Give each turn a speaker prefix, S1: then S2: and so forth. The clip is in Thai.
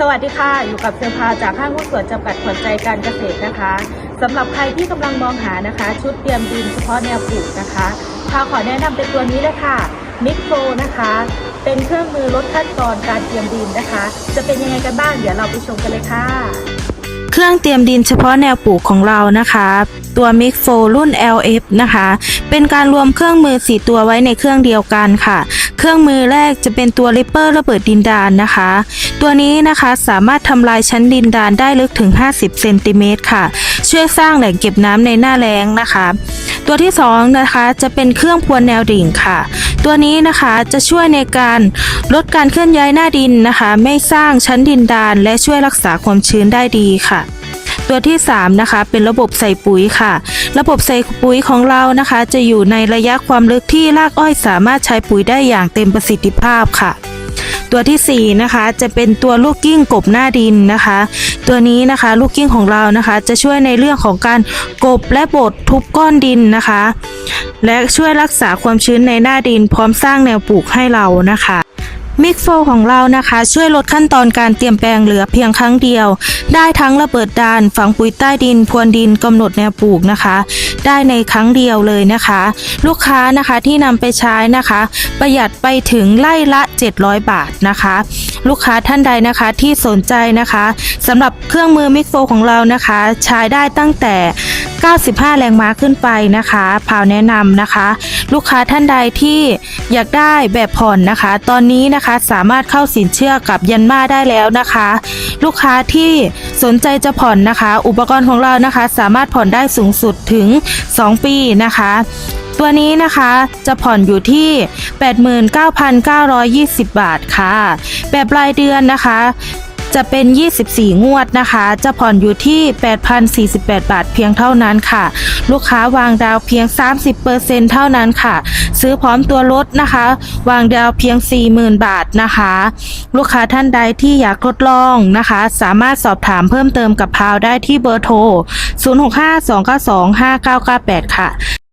S1: สวัสดีค่ะ อยู่กับเซลพาจากห้างหุ้นส่วนจำกัดขวัญใจการเกษตรนะคะสำหรับใครที่กำลังมองหานะคะ ชุดเตรียมดินเฉพาะแนวปลูกนะคะพาขอแนะนำเป็นตัวนี้เลยค่ะมิกโฟนะคะ เป็นเครื่องมือลดขั้นตอนการเตรียมดินนะคะ จะเป็นยังไงกันบ้างเดี๋ยวเราไปชมกันเลยค่ะ
S2: เครื่องเตรียมดินเฉพาะแนวปลูกของเรานะคะตัว Mix 4รุ่น LF นะคะ เป็นการรวมเครื่องมือ 4 ตัวไว้ในเครื่องเดียวกันค่ะ เครื่องมือแรกจะเป็นตัวริปเปอร์ระเบิดดินดานนะคะ ตัวนี้นะคะสามารถทำลายชั้นดินดานได้ลึกถึง 50 เซนติเมตรค่ะ ช่วยสร้างแหล่งเก็บน้ำในหน้าแล้งนะคะ ตัวที่2นะคะจะเป็นเครื่องพรวนแนวดิ่งค่ะ ตัวนี้นะคะจะช่วยในการลดการเคลื่อนย้ายหน้าดินนะคะ ไม่สร้างชั้นดินดาน และช่วยรักษาความชื้นได้ดีค่ะ ตัวที่ 3 นะคะ เป็นระบบใส่ปุ๋ยค่ะ ระบบใส่ปุ๋ยของเรานะคะ จะอยู่ในระยะความลึกที่รากอ้อยสามารถใช้ปุ๋ยได้อย่างเต็มประสิทธิภาพค่ะตัวที่4นะคะจะเป็นตัวลูกกิ้งกบหน้าดินนะคะ ตัวนี้นะคะลูกกิ้งของเรานะคะ จะช่วยในเรื่องของการกบและบดทุบก้อนดินนะคะ และช่วยรักษาความชื้นในหน้าดินพร้อมสร้างแนวปลูกให้เรานะคะ มิกโฟของเรานะคะ ช่วยลดขั้นตอนการเตรียมแปลงเหลือเพียงครั้งเดียว ได้ทั้งระเบิดดาน ฝังปุ๋ยใต้ดิน พรวนดินกำหนดแนวปลูกนะคะ ได้ในครั้งเดียวเลยนะคะ ลูกค้านะคะที่นำไปใช้นะคะ ประหยัดไปถึงไล่ละ 700 บาทนะคะ ลูกค้าท่านใดนะคะที่สนใจนะคะสำหรับเครื่องมือมิกโฟของเรานะคะ ใช้ได้ตั้งแต่ 95 แรงม้าขึ้นไปนะคะพาวแนะนำนะคะ ลูกค้าท่านใดที่อยากได้แบบผ่อนนะคะ ตอนนี้นะคะสามารถเข้าสินเชื่อกับยันมาได้แล้วนะคะ ลูกค้าที่สนใจจะผ่อนนะคะ อุปกรณ์ของเรานะคะ สามารถผ่อนได้สูงสุดถึง2 ปีนะคะตัวนี้นะคะจะผ่อนอยู่ที่ 89,920 บาทค่ะ แบบรายเดือนนะคะ จะเป็น 24 งวดนะคะ จะผ่อนอยู่ที่ 8,048 บาทเพียงเท่านั้นค่ะ ลูกค้าวางดาวเพียง 30%เท่านั้นค่ะ ซื้อพร้อมตัวรถนะคะ วางดาวเพียง 40,000 บาทนะคะ ลูกค้าท่านใดที่อยากทดลองนะคะ สามารถสอบถามเพิ่มเติมกับพาวได้ที่เบอร์โทร 0652925998 ค่ะ